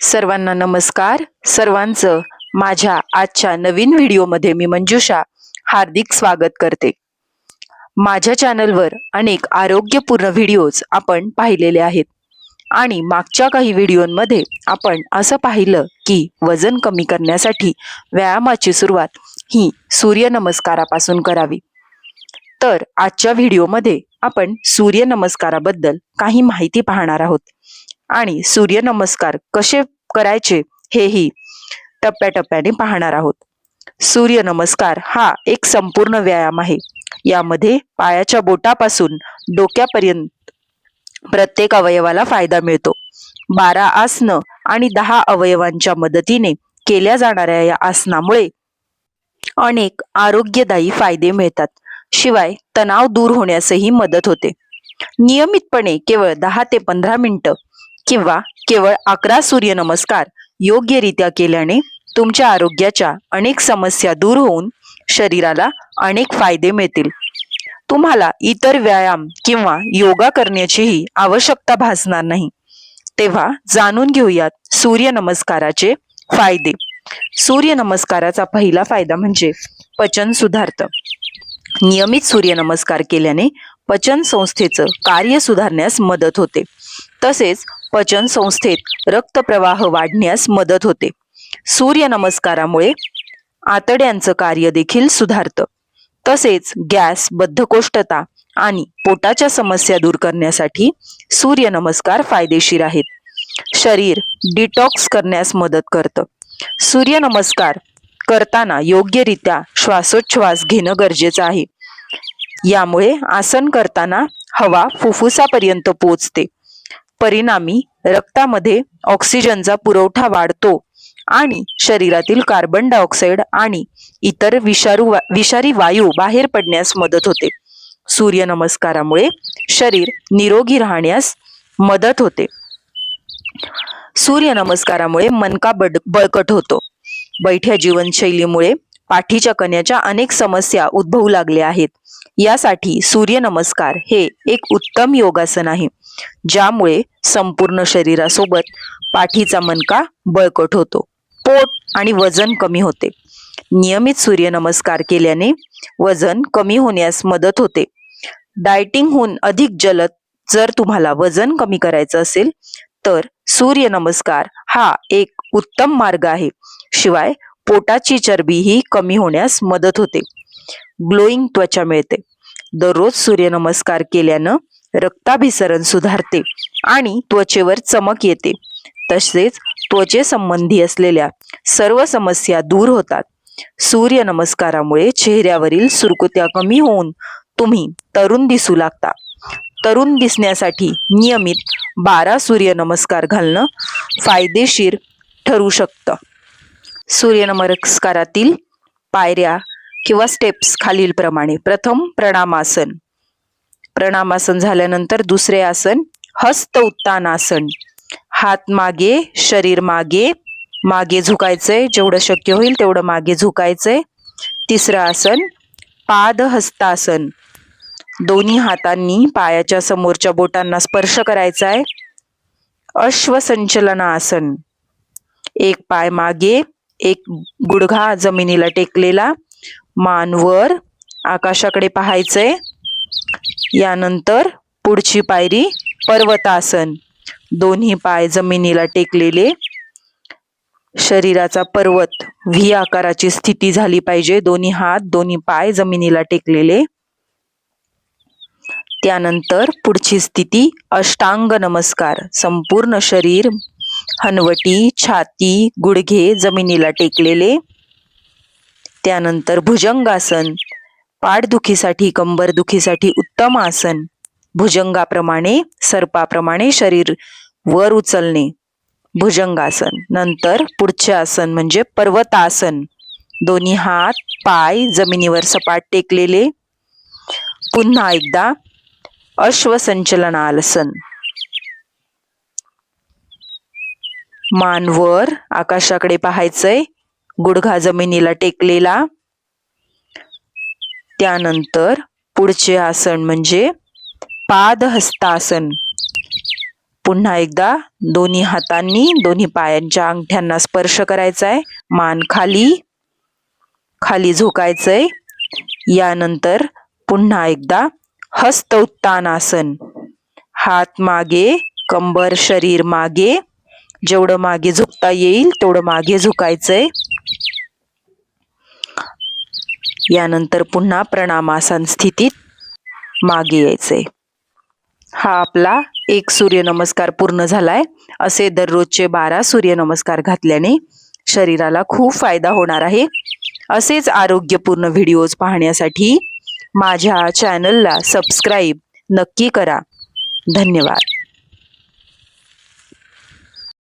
सर्वांना नमस्कार. सर्वांचं माझ्या आजच्या नवीन व्हिडिओमध्ये मी मंजुषा हार्दिक स्वागत करते. माझ्या चॅनलवर अनेक आरोग्यपूर्ण व्हिडिओज आपण पाहिलेले आहेत. आणि मागच्या काही व्हिडिओमध्ये आपण असं पाहिलं की वजन कमी करण्यासाठी व्यायामाची सुरुवात ही सूर्यनमस्कारापासून करावी. तर आजच्या व्हिडिओमध्ये आपण सूर्यनमस्काराबद्दल काही माहिती पाहणार आहोत. आणि सूर्यनमस्कार कसे करायचे हेही टप्प्याटप्प्याने पाहणार आहोत. सूर्यनमस्कार हा एक संपूर्ण व्यायाम आहे. यामध्ये पायाच्या बोटापासून डोक्यापर्यंत प्रत्येक अवयवाला फायदा मिळतो. बारा आसनं आणि दहा अवयवांच्या मदतीने केल्या जाणाऱ्या या आसनामुळे अनेक आरोग्यदायी फायदे मिळतात. शिवाय तणाव दूर होण्यासही मदत होते. नियमितपणे केवळ दहा ते पंधरा मिनिटं किंवा केवळ अकरा सूर्यनमस्कार योग्यरित्या केल्याने तुमच्या आरोग्याच्या अनेक समस्या दूर होऊन शरीराला अनेक फायदे मिळतील. तुम्हाला इतर व्यायाम किंवा योगा करण्याचीही आवश्यकता भासणार नाही. तेव्हा जाणून घेऊयात सूर्यनमस्काराचे फायदे. सूर्यनमस्काराचा पहिला फायदा म्हणजे पचन सुधारतं. नियमित सूर्यनमस्कार केल्याने पचन संस्थेचं कार्य सुधारण्यास मदत होते. तसेच पचन संस्थेत रक्तप्रवाह वाढण्यास मदत होते. सूर्यनमस्कारामुळे आतड्यांचं कार्य देखील सुधारतं. तसेच गॅस बद्धकोष्ठता आणि पोटाच्या समस्या दूर करण्यासाठी सूर्यनमस्कार फायदेशीर आहेत. शरीर डिटॉक्स करण्यास मदत करतं. सूर्यनमस्कार करताना योग्यरित्या श्वासोच्छ्वास घेणं गरजेचं आहे. यामुळे आसन करताना हवा फुफ्फुसापर्यंत पोचते परिणामी रक्तामध्ये ऑक्सिजनचा पुरवठा वाढतो आणि शरीरातील कार्बन डायऑक्साईड आणि इतर विषारू वा- विषारी वायू बाहेर पडण्यास मदत होते. सूर्यनमस्कारामुळे शरीर निरोगी राहण्यास मदत होते. सूर्यनमस्कारामुळे मनका बड बळकट होतो. बैठ्या जीवनशैलीमुळे पाठीच्या कण्याच्या अनेक समस्या उद्भवू लागल्या आहेत. यासाठी सूर्यनमस्कार हे एक उत्तम योगासन आहे. ज्यामुळे संपूर्ण शरीरासोबत पाठीचा मनका बळकट होतो. पोट आणि वजन कमी होते. नियमित सूर्यनमस्कार केल्याने वजन कमी होण्यास मदत होते. डायटिंगहून अधिक जलद जर तुम्हाला वजन कमी करायचं असेल तर सूर्यनमस्कार हा एक उत्तम मार्ग आहे. शिवाय पोटाची चरबी ही कमी होण्यास मदत होते. ग्लोईंग त्वचा मिळते. दररोज सूर्यनमस्कार केल्यानं रक्ताभिसरण सुधारते आणि त्वचेवर चमक येते. तसेच त्वचेसंबंधी असलेल्या सर्व समस्या दूर होतात. सूर्यनमस्कारामुळे चेहऱ्यावरील सुरकुत्या कमी होऊन तुम्ही तरुण दिसू लागता. तरुण दिसण्यासाठी नियमित बारा सूर्यनमस्कार घालणं फायदेशीर ठरू शकतं. सूर्यनमस्कारातील पायऱ्या किंवा स्टेप्स खालीलप्रमाणे प्रथम प्रणामासन. प्रणामासन झाल्यानंतर दुसरे आसन हस्त उत्तानासन हात मागे शरीर मागे मागे झुकायचंय जेवढं शक्य होईल तेवढं मागे झुकायचंय. तिसरं आसन पाद हस्तासन. दोन्ही हातांनी पायाच्या समोरच्या बोटांना स्पर्श करायचा आहे अश्वसंचलनासन एक पाय मागे एक गुडघा जमिनीला टेकलेला. मानवर आकाशाकडे पाहायचंय. यानंतर पुढची पायरी पर्वतासन. दोन्ही पाय जमिनीला टेकलेले शरीराचा पर्वत. व्ही आकाराची स्थिती झाली पाहिजे. दोन्ही हात दोन्ही पाय जमिनीला टेकलेले. त्यानंतर पुढची स्थिती अष्टांग नमस्कार. संपूर्ण शरीर हनवटी छाती गुडघे जमिनीला टेकलेले. त्यानंतर भुजंगासन. पाठदुखीसाठी कंबरदुखीसाठी उत्तम आसन. भुजंगाप्रमाणे सर्पाप्रमाणे शरीर वर उचलणे. भुजंगासन. नंतर पुढचे आसन म्हणजे पर्वतासन. दोन्ही हात पाय जमिनीवर सपाट टेकलेले. पुन्हा एकदा अश्वसंचलनासन. मानवर आकाशाकडे पाहायचंय. गुडघा जमिनीला टेकलेला. त्यानंतर पुढचे आसन म्हणजे पादहस्तासन. पुन्हा एकदा दोन्ही हातांनी दोन्ही पायांच्या अंगठ्यांना स्पर्श करायचा आहे मान खाली खाली झोकायचंय. यानंतर पुन्हा एकदा हस्त उत्तानासन हात मागे कंबर शरीर मागे. जेवढं मागे झुकता येईल तेवढं मागे झुकायचंय. यानंतर पुन्हा प्रणामासन स्थितीत मागे यायचे. हा आपला एक सूर्यनमस्कार पूर्ण झालाय. असे दररोजचे बारा सूर्यनमस्कार घातल्याने शरीराला खूप फायदा होणार आहे. असेच आरोग्यपूर्ण व्हिडिओज पाहण्यासाठी माझ्या चॅनलला सबस्क्राईब नक्की करा. धन्यवाद.